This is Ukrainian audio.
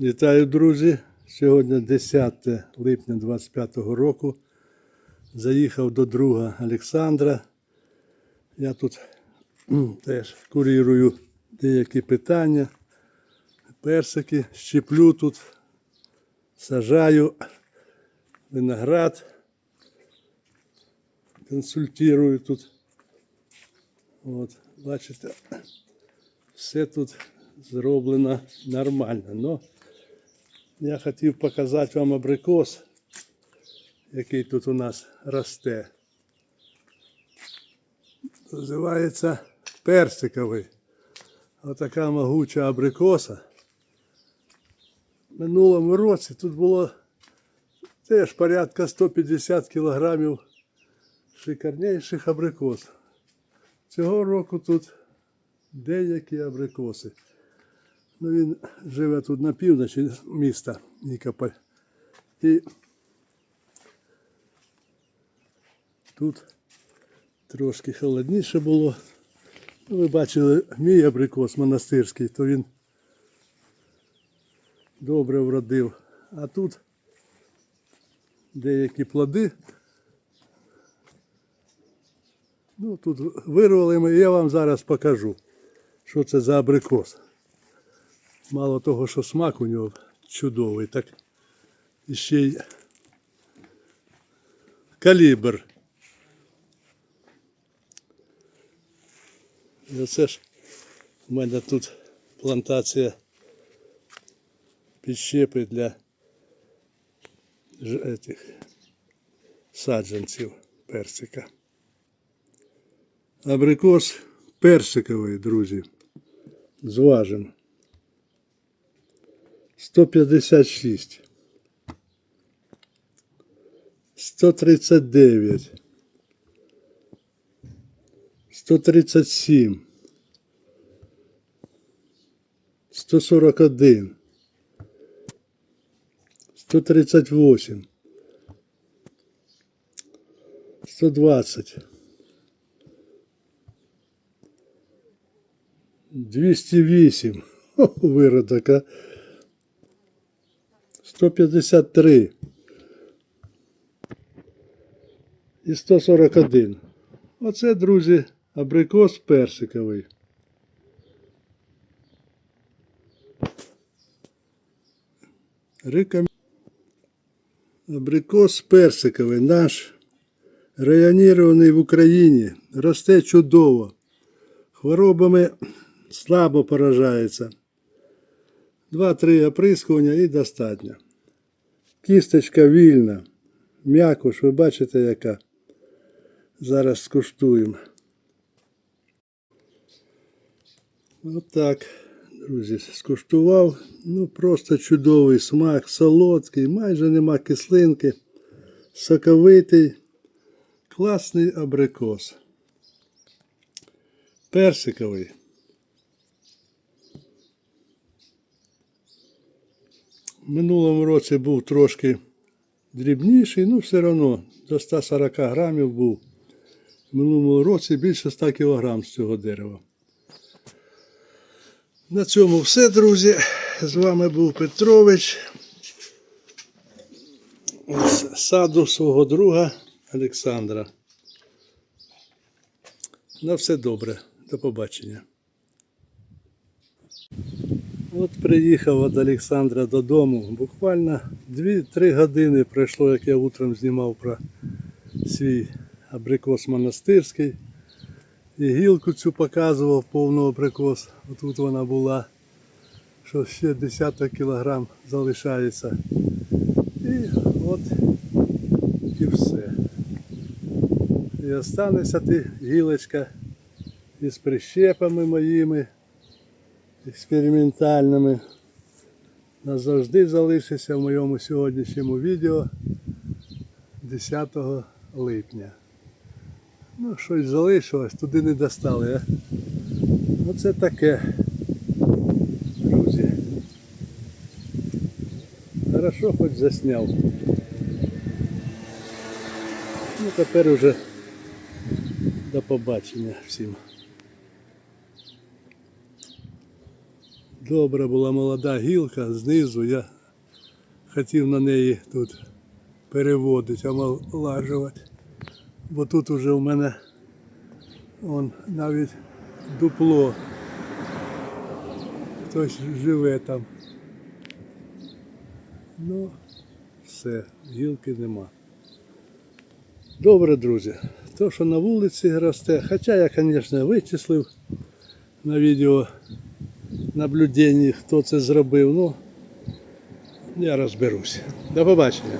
Вітаю, друзі! Сьогодні 10 липня 25 року. Заїхав до друга Олександра. Я тут теж курірую деякі питання. Персики, щеплю тут, сажаю виноград, консультирую тут. От, бачите, все тут зроблено нормально. Но я хотів показати вам абрикос, який тут у нас росте. Називається персиковий. Отака могуча абрикоса. Минулому році тут було теж порядка 150 кілограмів шикарніших абрикос. Цього року тут деякі абрикоси. Ну, він живе тут на півночі міста Нікополь. І тут трошки холодніше було. Ну, Ви бачили мій абрикос монастирський, то він добре вродив. А тут деякі плоди. Ну, тут вирвали ми, я вам зараз покажу, що це за абрикос. Мало того, що смак у нього чудовий, так і ще й калібр. І оце ж у мене тут плантація підщепи для ж- саджанців персика. Абрикос персиковий, друзі. Зважимо. 156. 139. 137. 141. 138. 120. 208. О, виродок, а. 153 і 141. Оце, друзі, абрикос персиковий. Реком... Абрикос персиковий наш районірований в Україні. Росте чудово. Хворобами слабо поражається. Два-три оприскування і достатньо. Кісточка вільна. М'якош, ви бачите, яка. Зараз скуштуємо. Отак, друзі, скуштував. Ну, просто чудовий смак, солодкий, майже нема кислинки, соковитий, класний абрикос. Персиковий. Минулому році був трошки дрібніший, ну все одно до 140 грамів був. В минулому році більше 100 кілограм з цього дерева. На цьому все, друзі. З вами був Петрович. З саду свого друга Олександра. На все добре. До побачення. От приїхав від Олександра додому. Буквально 2-3 години пройшло, як я утром знімав про свій абрикос монастирський. І гілку цю показував повну абрикос. Отут вона була, що ще десяток кілограм залишається. І от і все. І останеться ти гілочка із прищепами моїми експериментальними. Назавжди залишиться в моєму сьогоднішньому відео 10 липня. Ну, щось залишилось, туди не достали, а? Оце таке, друзі. Хорошо хоч засняв. Ну тепер уже до побачення всім. Добра була молода гілка знизу. Я хотів на неї тут переводити, омолажувати. Бо тут уже у мене он, навіть дупло. Хтось живе там. Ну, все, гілки нема. Добре, друзі. То, що на вулиці росте, хоча я, звісно, вичислив на відео наблюденні, хто це зробив, ну я розберусь. До побачення.